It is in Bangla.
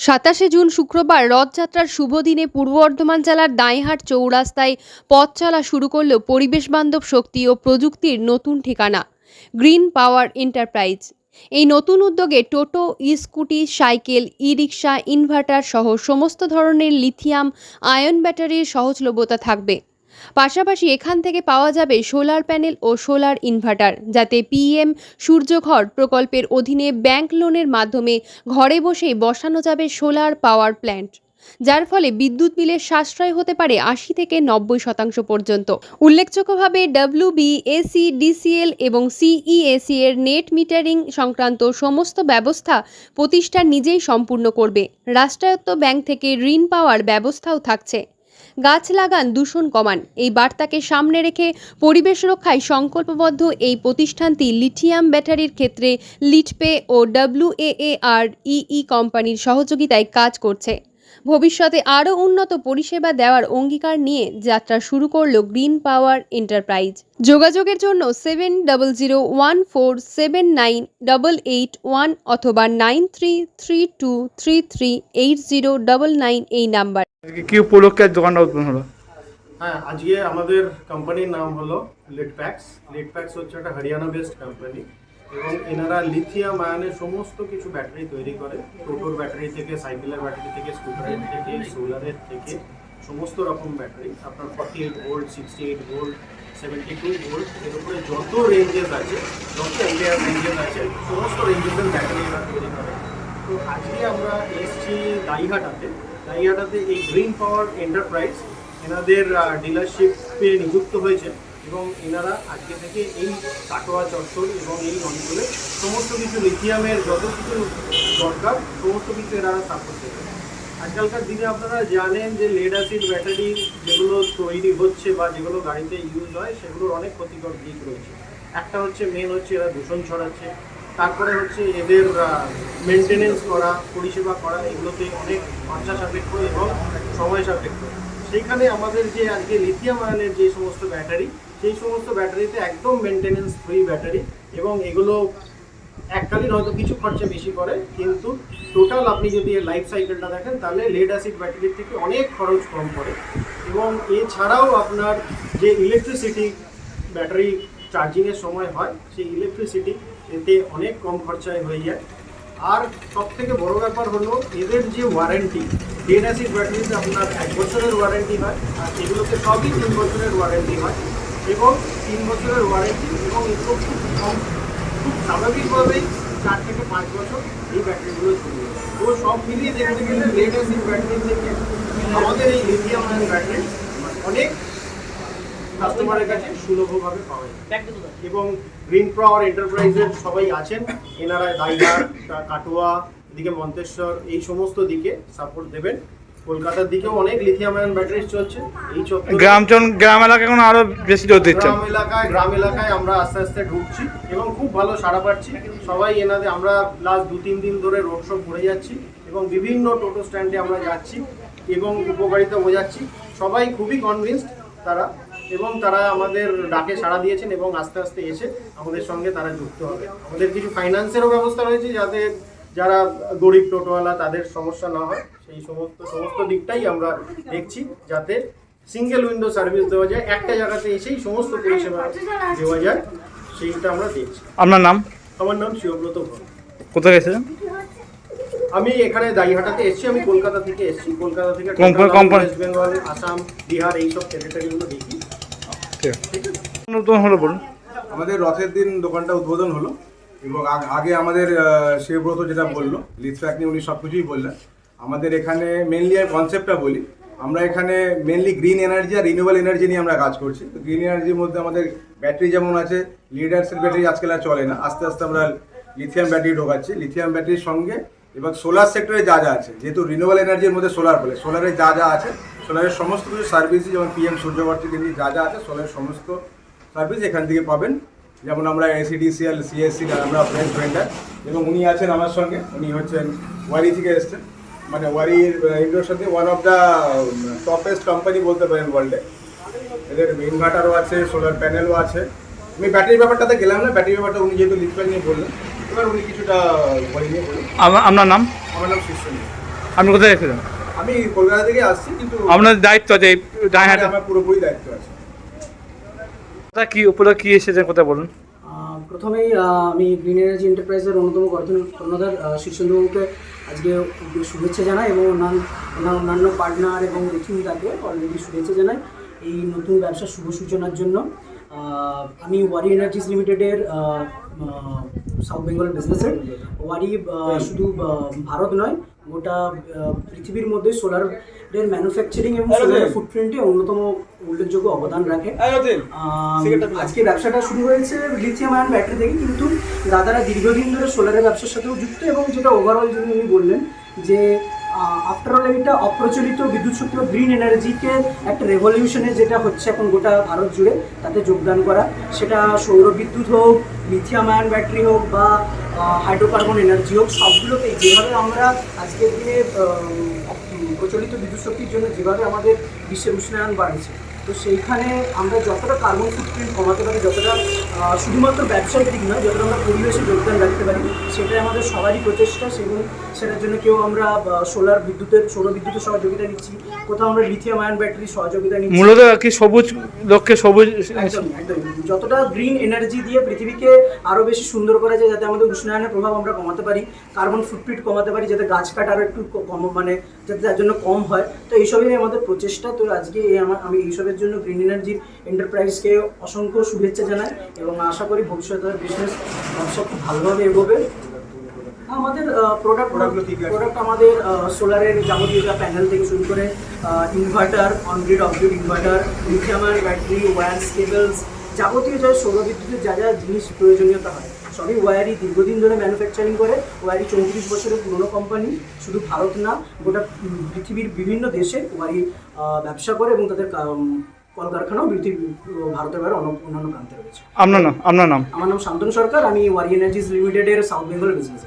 সাতাশে জুন শুক্রবার রথযাত্রার শুভ দিনে পূর্ব বর্ধমান জেলার দাঁইহাট চৌরাস্তায় পথ চলা শুরু করল পরিবেশ বান্ধব শক্তি ও প্রযুক্তির নতুন ঠিকানা, গ্রিন পাওয়ার এন্টারপ্রাইজ। এই নতুন উদ্যোগে টোটো, scooty, cycle e rickshaw inverter সহ সমস্ত ধরনের লিথিয়াম, আয়ন ব্যাটারির সহজলভ্যতা থাকবে। পাশাপাশি এখান থেকে পাওয়া যাবে সোলার প্যানেল ও সোলার ইনভার্টার, যাতে পিএম সূর্যঘর প্রকল্পের অধীনে ব্যাংক লোনের মাধ্যমে ঘরে বসেই বসানো যাবে সোলার পাওয়ার প্ল্যান্ট, যার ফলে বিদ্যুৎ বিলের সাশ্রয় হতে পারে আশি থেকে নব্বই শতাংশ পর্যন্ত। উল্লেখযোগ্যভাবে ডাব্লিউ বি এসি ডিসিএল এবং সিইএসি এর নেট মিটারিং সংক্রান্ত সমস্ত ব্যবস্থা প্রতিষ্ঠান নিজেই সম্পূর্ণ করবে। রাষ্ট্রায়ত্ত ব্যাংক থেকে ঋণ পাওয়ার ব্যবস্থাও থাকছে। গাছ লাগান, দূষণ কমান। এই বার্তাকে সামনে রেখে পরিবেশ রক্ষায় সংকল্পবদ্ধ এই প্রতিষ্ঠানটি লিথিয়াম ব্যাটারির ক্ষেত্রে লিটপে ও ডাব্লিউএএআর ই কোম্পানির সহযোগিতায় কাজ করছে। ভবিষ্যতে আরও উন্নত পরিষেবা দেওয়ার অঙ্গীকার নিয়ে যাত্রা শুরু করল গ্রিন পাওয়ার এন্টারপ্রাইজ। যোগাযোগের জন্য seven double zero one four seven nine double eight one অথবা nine three three two three three eight zero double nine এই নাম্বার। কি উপলক্ষে দোকানটা উদ্বোধন হলো? হ্যাঁ আজকে আমাদের কোম্পানির নাম হলো লিড প্যাক্স লিড প্যাক্স হচ্ছে একটা হরিয়ানা বেসড কোম্পানি এবং এনারা লিথিয়াম আয়নের সমস্ত কিছু ব্যাটারি তৈরি করে। টোটোর ব্যাটারি থেকে সাইকেলের ব্যাটারি থেকে স্কুটারের থেকে সোলারের থেকে, সমস্ত রকম ব্যাটারি আপনার forty eight volt sixty eight volt seventy two volt এর উপরে যত রেঞ্জেস আছে, যত এরিয়ার রেঞ্জেস আছে, সমস্ত রেঞ্জেসের ব্যাটারি এরা তৈরি করে। তো আজকে আমরা এসছি দাইহাটাতে। দাইহাটাতে এই গ্রিন পাওয়ার এন্টারপ্রাইজ এনাদের ডিলারশিপে নিযুক্ত হয়েছে। এবং এনারা আজকে থেকে এই কাটোয়া চত্বর এবং এই অঞ্চলে সমস্ত কিছু লিথিয়ামের যত কিছু দরকার, সমস্ত কিছু এনারা সাপোর্ট দেবে আজকালকার দিনে আপনারা জানেন যে লেড অ্যাসিড ব্যাটারি যেগুলো তৈরি হচ্ছে বা যেগুলো গাড়িতে ইউজ হয়, সেগুলোর অনেক ক্ষতিকর দিক রয়েছে। একটা হচ্ছে মেন হচ্ছে এরা দূষণ ছড়াচ্ছে। তারপরে হচ্ছে এদের মেনটেনেন্স করা, পরিষেবা করা এগুলোতে অনেক খরচা সাপেক্ষ এবং সময় সাপেক্ষ। সেইখানে আমাদের যে আজকে লিথিয়াম আয়নের যে সমস্ত ব্যাটারি সেই সমস্ত ব্যাটারিতে একদম মেনটেনেন্স ফ্রি ব্যাটারি এবং এগুলো এককালীন হয়তো কিছু খরচা বেশি করে কিন্তু টোটাল আপনি যদি এর লাইফ সাইকেলটা দেখেন, তাহলে লেড অ্যাসিড ব্যাটারির থেকে অনেক খরচ কম পড়ে। এবং এছাড়াও আপনার যে ইলেকট্রিসিটি ব্যাটারি চার্জিংয়ের সময় হয়, সেই ইলেকট্রিসিটি এতে অনেক কম খরচায় হয়ে যায়। আর সব থেকে বড় ব্যাপার হলো, এদের যে ওয়ারেন্টি লেড অ্যাসিড ব্যাটারিতে আপনার এক বছরের ওয়ারেন্টি হয়, আর এগুলোতে সবই তিন বছরের ওয়ারেন্টি হয়। এবং তিন বছরের ওয়ারেন্টি এবং এগুলো খুব কম, খুব স্বাভাবিকভাবেই চার থেকে পাঁচ বছর এই ব্যাটারিগুলো চলবে। তো সব মিলিয়ে দেখতে গেলে লেড অ্যাসিড ব্যাটারি থেকে আমাদের এই লিথিয়াম আয়ন ব্যাটারি অনেক কাস্টমারের কাছে সুলভভাবে পাওয়া যায়। এবং গ্রিন পাওয়ার এন্টারপ্রাইজের সবাই আছেন এনারা দাইহাট কাটোয়া, এদিকে মন্তেশ্বর, এই সমস্ত দিকে সাপোর্ট দেবেন। কলকাতার দিকেও অনেক লিথিয়াম আয়ন ব্যাটারি চলছে। এই চত্বরে গ্রামজন গ্রাম এলাকা এখন আরও বেশি জোর গ্রাম এলাকায় গ্রাম এলাকায় আমরা আস্তে আস্তে ঢুকছি এবং খুব ভালো সাড়া পাচ্ছি। সবাই এনাদের আমরা লাস্ট দু তিন দিন ধরে রোড শো ঘুরে যাচ্ছি এবং বিভিন্ন টোটো স্ট্যান্ডে আমরা যাচ্ছি এবং উপকারিতা বোঝাচ্ছি। সবাই খুবই কনভিন্সড তারা এবং তারা আমাদের ডাকে সাড়া দিয়েছেন এবং আস্তে আস্তে এসে আমাদের সঙ্গে তারা যুক্ত হবে। আমাদের কিছু ফাইন্যান্সেরও ব্যবস্থা রয়েছে যাতে যারা গরিব টোটোওয়ালা তাদের সমস্যা না হয়। সেই সমস্ত সমস্ত দিকটাই আমরা দেখছি যাতে সিঙ্গেল উইন্ডো সার্ভিস দেওয়া যায়। একটা জায়গাতে এসেই সমস্ত পরিষেবা দেওয়া যায় সেইটা আমরা দেখছি। আপনার নাম? আমার নাম শিবব্রত ভর কোথায় গেছিলেন? আমি এখানে দাইহাটাতে এসেছি আমি কলকাতা থেকে এসেছি। কলকাতা থেকে কোম্পানি- কোম্পানি- ওয়েস্ট বেঙ্গল আসাম বিহার এইসব টেরিটরিগুলো দেখি। ঠিক আছে নতুন হলো বলুন। আমাদের রথের দিন দোকানটা উদ্বোধন হলো। এবং আগ- আমাদের শিবব্রত যেটা বলল লিথফ্যাক নিয়ে উনি সব কিছুই বললেন। আমাদের এখানে মেনলি আমি কনসেপ্টটা বলি। আমরা এখানে মেনলি গ্রিন এনার্জি আর রিনিউয়েবল এনার্জি নিয়ে আমরা কাজ করছি। তো গ্রিন এনার্জির মধ্যে আমাদের ব্যাটারি যেমন আছে লিডার্সের ব্যাটারি আজকাল আর চলে না। আস্তে আস্তে আমরা লিথিয়াম ব্যাটারি ঢোকাচ্ছি। লিথিয়াম ব্যাটারির সঙ্গে এবং সোলার সেক্টরে যা যা আছে, যেহেতু রিনিউয়েবল এনার্জির মধ্যে সোলার বলে সোলারে যা যা আছে সোলারের সমস্ত কিছু সার্ভিসই যেমন পিএম সূর্যবর্তী যা যা আছে সোলারের সমস্ত সার্ভিস এখান থেকে পাবেন। যেমন আমরা এসিডিসিএল সিএসসি আমরা ফ্রেন্ড ভেন্ডার এবং উনি আছেন আমার সঙ্গে। উনি হচ্ছেন ওয়ারি থেকে এসছেন। মানে ওয়ারির ইন্ডোর সাথে one of the topest company বলতে পারেন ওয়ার্ল্ডে এদের ইনভার্টারও আছে সোলার প্যানেলও আছে। আমি ব্যাটারি ব্যাপারটাতে গেলাম না ব্যাটারি ব্যাপারটা উনি যেহেতু লিথপ্যাক নিয়ে বললেন। এবার উনি কিছুটা বই নিয়ে আমা- আপনার নাম? আমার নাম শিষ্য আপনি কোথায় গেছিলেন আমি কলকাতা থেকে আসছি কিন্তু আপনার দায়িত্ব আছে এই ডাইহাটে আমার পুরোপুরি দায়িত্ব আছে। কোথায় কি উপরে কি এসেছেন কথা বলুন। প্রথমেই আমি গ্রিন এনার্জি এন্টারপ্রাইজের অন্যতম কর্ণ- কর্ণধার আহ, শীর্ষেন্দুবাবুকে আজকে শুভেচ্ছা জানাই এবং অন্যান্য অন্যান্য- পার্টনার এবং রিথিমিতাকে অলরেডি শুভেচ্ছা জানাই এই নতুন ব্যবসার শুভ সূচনার জন্য। আমি ওয়ারি এনার্জিস লিমিটেডের সাউথ বেঙ্গল বিজনেসের। ওয়ারি শুধু ভারত নয় গোটা পৃথিবীর মধ্যে সোলার এর ম্যানুফ্যাকচারিং এবং সোলার ফুটপ্রিন্টে অন্যতম উল্লেখযোগ্য অবদান রাখে। আম, আজকে ব্যবসাটা শুরু হয়েছে লিথিয়াম আয়ন ব্যাটারি থেকে কিন্তু দাদারা দীর্ঘদিন ধরে সোলারের ব্যবসার সাথেও যুক্ত এবং যেটা ওভারঅল যদি উনি বললেন যে আফটার অল এটা অপ্রচলিত বিদ্যুৎ শক্তি বা গ্রিন এনার্জিকে একটা রেভলিউশনে যেটা হচ্ছে এখন গোটা ভারত জুড়ে, তাতে যোগদান করা। সেটা সৌর বিদ্যুৎ হোক লিথিয়াম আয়ন ব্যাটারি হোক বা হাইড্রোকার্বন এনার্জি হোক সবগুলোতেই যেভাবে আমরা আজকের দিনে প্রচলিত বিদ্যুৎ শক্তির জন্য যেভাবে আমাদের বিশ্বের উষ্ণায়ন বাড়ছে তো সেইখানে আমরা যতটা কার্বন ফুটপ্রিন্ট কমাতে পারি যতটা শুধুমাত্র ব্যবসায়িক দিক নয় যতটা আমরা পরিবেশে যোগদান রাখতে পারি সেটাই আমাদের সবারই প্রচেষ্টা এবং সেটার জন্য কেউ আমরা সোলার বিদ্যুতের সৌর বিদ্যুতের সহযোগিতা নিচ্ছি কোথাও আমরা লিথিয়াম আয়ন ব্যাটারির সহযোগিতা নিচ্ছি। মূলত কি সবুজ লক্ষ্যে সবুজ যতটা গ্রিন এনার্জি দিয়ে পৃথিবীকে আরও বেশি সুন্দর করা যায় যাতে আমাদের উষ্ণায়নের প্রভাব আমরা কমাতে পারি কার্বন ফুটপ্রিন্ট কমাতে পারি যাতে গাছ কাটা আরও একটু কম মানে যাতে তার জন্য কম হয়। তো এইসবই আমাদের প্রচেষ্টা। তো আজকে এই আমার আমি এইসবের জন্য গ্রিন এনার্জির এন্টারপ্রাইজকে অসংখ্য শুভেচ্ছা জানাই এবং আশা করি ভবিষ্যতে বিজনেস ব্যবসা খুব ভালোভাবে এগোবে। আমাদের প্রোডাক্ট? প্রোডাক্ট আমাদের সোলারের যাবতীয় যা প্যানেল থেকে শুরু করে inverter on grid off grid inverter lithium battery wires cables যাবতীয় যা সৌর বিদ্যুতের যা যা জিনিস প্রয়োজনীয়তা হয়। সবই ওয়ারি দীর্ঘদিন ধরে ম্যানুফ্যাকচারিং করে ওয়ারি চৌত্রিশ বছরের পুরনো কোম্পানি শুধু ভারত না গোটা পৃথিবীর বিভিন্ন দেশে ওয়ারি ব্যবসা করে এবং তাদের কলকারখানাও পৃথিবী ভারতের বাইরে অন্য- অন্যান্য প্রান্তে রয়েছে। আপনার নাম আপনার নাম? আমার নাম শান্তন সরকার আমি ওয়ারি এনার্জিস লিমিটেডের সাউথ বেঙ্গল বিজনেস